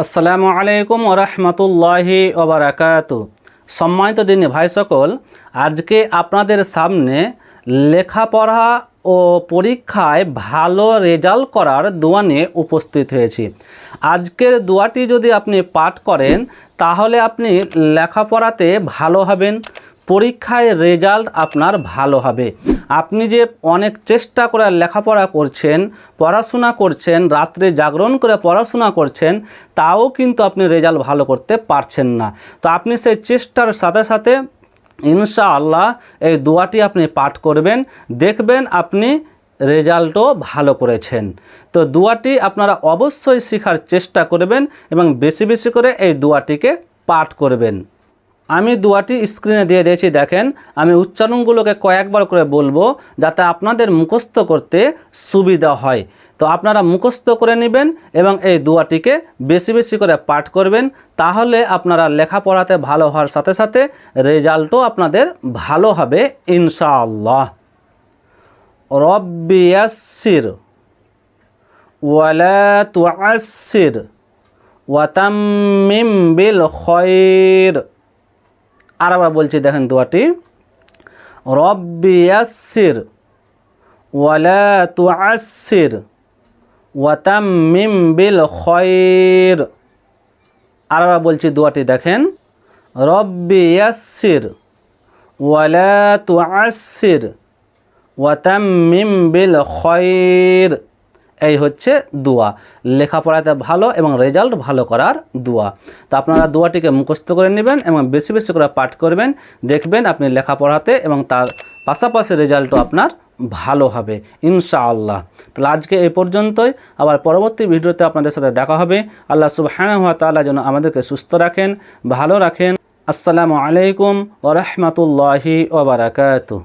আসসালামু আলাইকুম ওরহমতুল্লাহি ওবরাকাত সম্মানিত দিনে ভাই সকল, আজকে আপনাদের সামনে লেখাপড়া ও পরীক্ষায় ভালো রেজাল্ট করার দোয়া নিয়ে উপস্থিত হয়েছি। আজকের দোয়াটি যদি আপনি পাঠ করেন, তাহলে আপনি লেখাপড়াতে ভালো হবেন। পরীক্ষায় রেজাল্ট আপনার ভালো হবে। আপনি যে অনেক চেষ্টা করে লেখাপড়া করছেন, পড়াশোনা করছেন, রাত্রে জাগরণ করে পড়াশোনা করছেন, তাও কিন্তু আপনি রেজাল্ট ভালো করতে পারছেন না। তো আপনি সেই চেষ্টার সাথে সাথে ইনশাআল্লাহ এই দোয়াটি আপনি পাঠ করবেন, দেখবেন আপনি রেজাল্টও ভালো করেছেন। তো দোয়াটি আপনারা অবশ্যই শেখার চেষ্টা করবেন এবং বেশি বেশি করে এই দোয়াটিকে পাঠ করবেন। আমি দুয়াটি স্ক্রিনে দিয়ে দিয়েছি, দেখেন। আমি উচ্চারণগুলোকে কয়েকবার করে বলব যাতে আপনাদের মুখস্থ করতে সুবিধা হয়। তো আপনারা মুখস্থ করে নেবেন এবং এই দুয়াটিকে বেশি বেশি করে পাঠ করবেন, তাহলে আপনারা লেখাপড়াতে ভালো হওয়ার সাথে সাথে রেজাল্টও আপনাদের ভালো হবে, ইনশাআল্লাহ। রব্বিয়াসির ওয়ালা ওয়াতাম্মিম বিল খৈর আর আবার বলছি, দেখেন দোয়াটি রব্বিয়াসির ওয়ালা তুআসির ওয়াতাম্মিম বিল খৈর। আর আবার বলছি দোয়াটি দেখেন। রব্বিয়াসির ওয়ালা তুআসির ওয়াতাম্মিম বিল খৈর। এই হচ্ছে দোয়া। লেখাপড়াতে ভালো এবং রেজাল্ট ভালো করার দোয়া। তো আপনারা দোয়াটিকে মুখস্থ করে নেবেন এবং বেশি বেশি করে পাঠ করবেন। দেখবেন আপনি লেখাপড়াতে এবং তার পাশাপাশি রেজাল্টও আপনার ভালো হবে, ইনশাআল্লাহ। তাহলে আজকে এই পর্যন্তই। আবার পরবর্তী ভিডিওতে আপনাদের সাথে দেখা হবে। আল্লাহ ওয়া তাআলা যেন আমাদেরকে সুস্থ রাখেন, ভালো রাখেন। আসসালামু আলাইকুম ওয়া রাহমাতুল্লাহি ওয়া বারাকাতুহু।